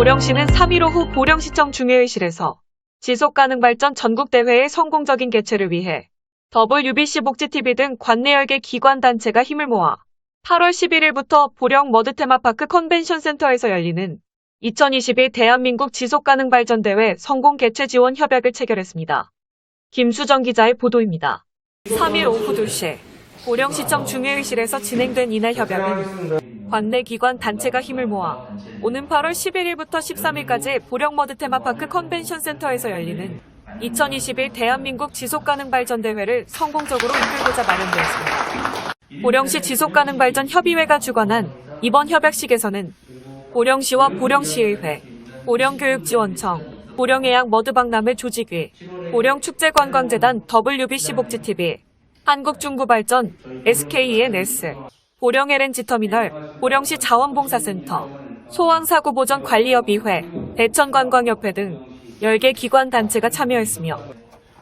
보령시는 3일 오후 보령시청 중회의실에서 지속가능발전 전국대회의 성공적인 개최를 위해 WBC 복지TV 등 관내 열개 기관단체가 힘을 모아 8월 11일부터 보령 머드 테마파크 컨벤션 센터에서 열리는 2022 대한민국 지속가능발전대회 성공 개최 지원 협약을 체결했습니다. 김수정 기자의 보도입니다. 3일 오후 2시 보령시청 중회의실에서 진행된 이날 협약은 관내 기관 단체가 힘을 모아 오는 8월 11일부터 13일까지 보령머드 테마파크 컨벤션 센터에서 열리는 2021 대한민국 지속가능 발전 대회를 성공적으로 이끌고자 마련되었습니다. 보령시 지속가능 발전 협의회가 주관한 이번 협약식에서는 보령시와 보령시의회, 보령교육지원청, 보령해양 머드박람회 조직위, 보령축제관광재단 WBC 복지TV, 한국중부발전, SKENS, 보령 LNG터미널, 보령시 자원봉사센터, 소왕사고보전관리협의회, 대천관광협회 등 10개 기관 단체가 참여했으며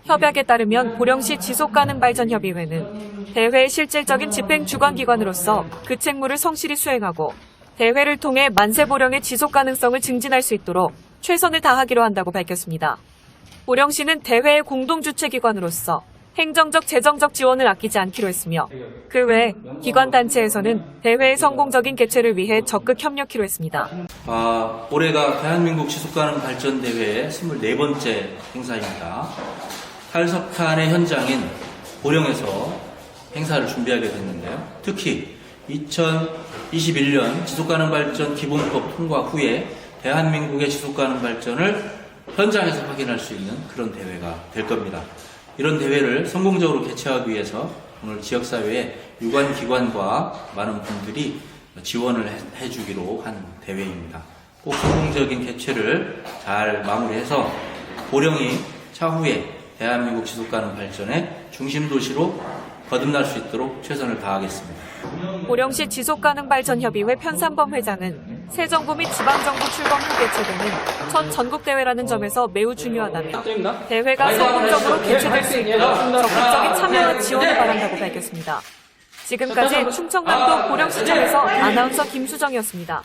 협약에 따르면 보령시 지속가능발전협의회는 대회의 실질적인 집행 주관기관으로서 그 책무를 성실히 수행하고 대회를 통해 만세 보령의 지속 가능성을 증진할 수 있도록 최선을 다하기로 한다고 밝혔습니다. 보령시는 대회의 공동주최기관으로서 행정적 재정적 지원을 아끼지 않기로 했으며 그 외 기관단체에서는 대회의 성공적인 개최를 위해 적극 협력키로 했습니다. 아, 올해가 대한민국 지속가능 발전 대회의 24번째 행사입니다. 탈석탄의 현장인 보령에서 행사를 준비하게 됐는데요. 특히 2021년 지속가능 발전 기본법 통과 후에 대한민국의 지속가능 발전을 현장에서 확인할 수 있는 그런 대회가 될 겁니다. 이런 대회를 성공적으로 개최하기 위해서 오늘 지역사회의 유관기관과 많은 분들이 지원을 해- 해주기로 한 대회입니다. 꼭 성공적인 개최를 잘 마무리해서 보령이 차후에 대한민국 지속 가능 발전의 중심 도시로 거듭날 수 있도록 최선을 다하겠습니다. 보령시 지속 가능 발전 협의회 편산범 회장은 새 정부 및 지방정부 출범 후 개최되는 첫 전국대회라는 점에서 매우 중요하다며 대회가 성공적으로 개최될 수 있도록 적극적인 참여와 지원을 바란다고 밝혔습니다. 지금까지 충청남도 보령시청에서 아나운서 김수정이었습니다.